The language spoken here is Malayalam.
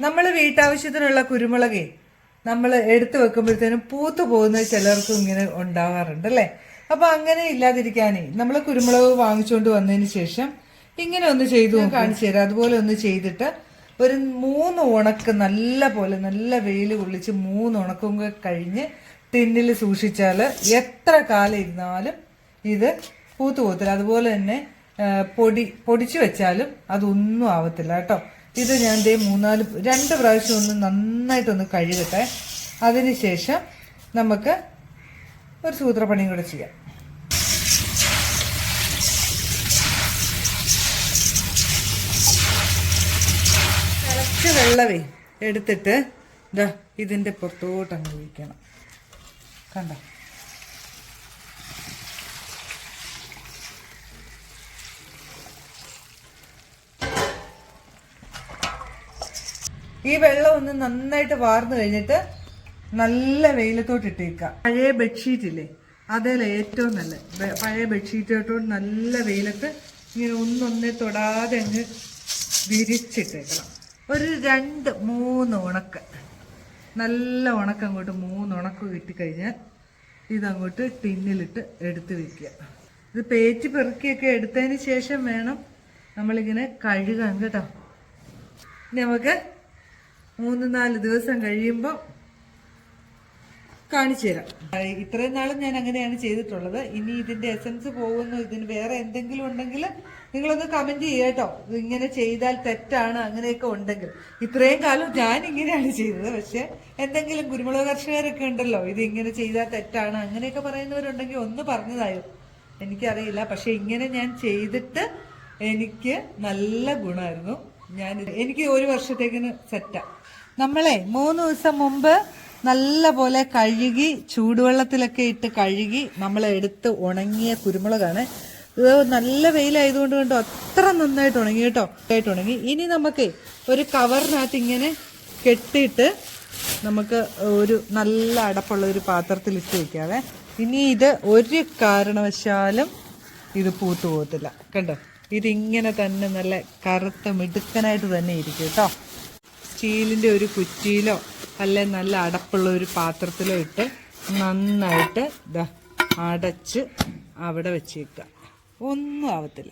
നമ്മൾ വീട്ടാവശ്യത്തിനുള്ള കുരുമുളക് നമ്മൾ എടുത്തു വെക്കുമ്പോഴത്തേനും പൂത്തു പോകുന്ന ചിലർക്കും ഇങ്ങനെ ഉണ്ടാവാറുണ്ട് അല്ലേ? അപ്പൊ അങ്ങനെ ഇല്ലാതിരിക്കാനേ നമ്മൾ കുരുമുളക് വാങ്ങിച്ചുകൊണ്ട് വന്നതിന് ശേഷം ഇങ്ങനെ ഒന്ന് ചെയ്തു കാണിച്ചു തരാം. അതുപോലെ ഒന്ന് ചെയ്തിട്ട് ഒരു മൂന്ന് ഉണക്ക് നല്ല പോലെ നല്ല വെയിൽ കൊള്ളിച്ച് മൂന്ന് ഉണക്കും കഴിഞ്ഞ് ടിന്നിൽ സൂക്ഷിച്ചാൽ എത്ര കാലം ഇരുന്നാലും ഇത് പൂത്തു പോകത്തില്ല. അതുപോലെ തന്നെ പൊടി പൊടിച്ചു വെച്ചാലും അതൊന്നും ആവത്തില്ല കേട്ടോ. ഇത് ഞാൻ ദേ മൂന്നാൽ രണ്ട് പ്രാവശ്യം ഒന്ന് നന്നായിട്ടൊന്ന് കഴുകട്ടെ. അതിനുശേഷം നമുക്ക് ഒരു സൂത്രപ്പണിയും കൂടെ ചെയ്യാം. കുറച്ച് വെള്ളമേ എടുത്തിട്ട് ഇതാ ഇതിന്റെ പുറത്തോട്ട് അങ്ങ് ഒഴിക്കണം. കണ്ടോ? ഈ വെള്ളം ഒന്ന് നന്നായിട്ട് വാർന്നു കഴിഞ്ഞിട്ട് നല്ല വെയിലത്തോട്ട് ഇട്ടേക്കുക പഴയ ബെഡ്ഷീറ്റ് ഇല്ലേ അതല്ല ഏറ്റവും നല്ല പഴയ ബെഡ്ഷീറ്റോട്ട് നല്ല വെയിലത്ത് ഇങ്ങനെ ഒന്നൊന്നേ തൊടാതെ അങ്ങ് വിരിച്ചിട്ടേക്കണം. ഒരു രണ്ട് മൂന്ന് ഉണക്ക. നല്ല ഉണക്ക് അങ്ങോട്ട് മൂന്ന് ഉണക്ക് കിട്ടിക്കഴിഞ്ഞാൽ ഇതങ്ങോട്ട് ടിന്നിലിട്ട് എടുത്ത് വെക്കുക ഇത് പേറ്റി പെറുക്കിയൊക്കെ എടുത്തതിന് ശേഷം വേണം നമ്മളിങ്ങനെ കഴുകാൻ കേട്ടോ. നമുക്ക് മൂന്ന് നാല് ദിവസം കഴിയുമ്പോൾ കാണിച്ചു തരാം. ഇത്രയും നാളും ഞാൻ അങ്ങനെയാണ് ചെയ്തിട്ടുള്ളത്. ഇനി ഇതിന്റെ എസൻസ് പോകുന്നു. ഇതിന് വേറെ എന്തെങ്കിലും ഉണ്ടെങ്കിൽ നിങ്ങളൊന്ന് കമന്റ് ചെയ്യട്ടോ ഇങ്ങനെ ചെയ്താൽ തെറ്റാണ് അങ്ങനെയൊക്കെ ഉണ്ടെങ്കിൽ. ഇത്രയും കാലം ഞാൻ ഇങ്ങനെയാണ് ചെയ്തത്. പക്ഷെ എന്തെങ്കിലും കുരുമുളക് കർഷകരൊക്കെ ഉണ്ടല്ലോ. ഇത് ഇങ്ങനെ ചെയ്താൽ തെറ്റാണ് അങ്ങനെയൊക്കെ പറയുന്നവരുണ്ടെങ്കിൽ ഒന്ന് പറഞ്ഞതായോ? എനിക്കറിയില്ല. പക്ഷെ ഇങ്ങനെ ഞാൻ ചെയ്തിട്ട് എനിക്ക് നല്ല ഗുണമായിരുന്നു. ഞാൻ എനിക്ക് ഒരു വർഷത്തേക്കിന് സെറ്റാ. നമ്മളെ മൂന്ന് ദിവസം മുമ്പ് നല്ല പോലെ കഴുകി ചൂടുവെള്ളത്തിലൊക്കെ ഇട്ട് കഴുകി നമ്മൾ എടുത്ത് ഉണങ്ങിയ കുരുമുളകാണ്. ഇത് നല്ല വെയിലായതുകൊണ്ട് കണ്ടോ അത്ര നന്നായിട്ട് ഉണങ്ങി കേട്ടോ. ആയിട്ട് ഉണങ്ങി. ഇനി നമുക്ക് ഒരു കവറിനകത്ത് ഇങ്ങനെ കെട്ടിയിട്ട് നമുക്ക് ഒരു നല്ല അടപ്പുള്ള ഒരു പാത്രത്തിൽ ഇട്ട് വയ്ക്കാവേ ഇനി ഇത് ഒരു കാരണവശാലും ഇത് പൂത്തു പോകത്തില്ല. കണ്ടോ? ഇതിങ്ങനെ തന്നെ നല്ല കറുത്ത മിടുക്കനായിട്ട് തന്നെ ഇരിക്കും കേട്ടോ. സ്റ്റീലിന്റെ ഒരു കുറ്റിയിലോ അല്ലെ നല്ല അടപ്പുള്ള ഒരു പാത്രത്തിലോ ഇട്ട് നന്നായിട്ട് അടച്ച് അവിടെ വെച്ചേക്കുക. ഒന്നും ആവത്തില്ല.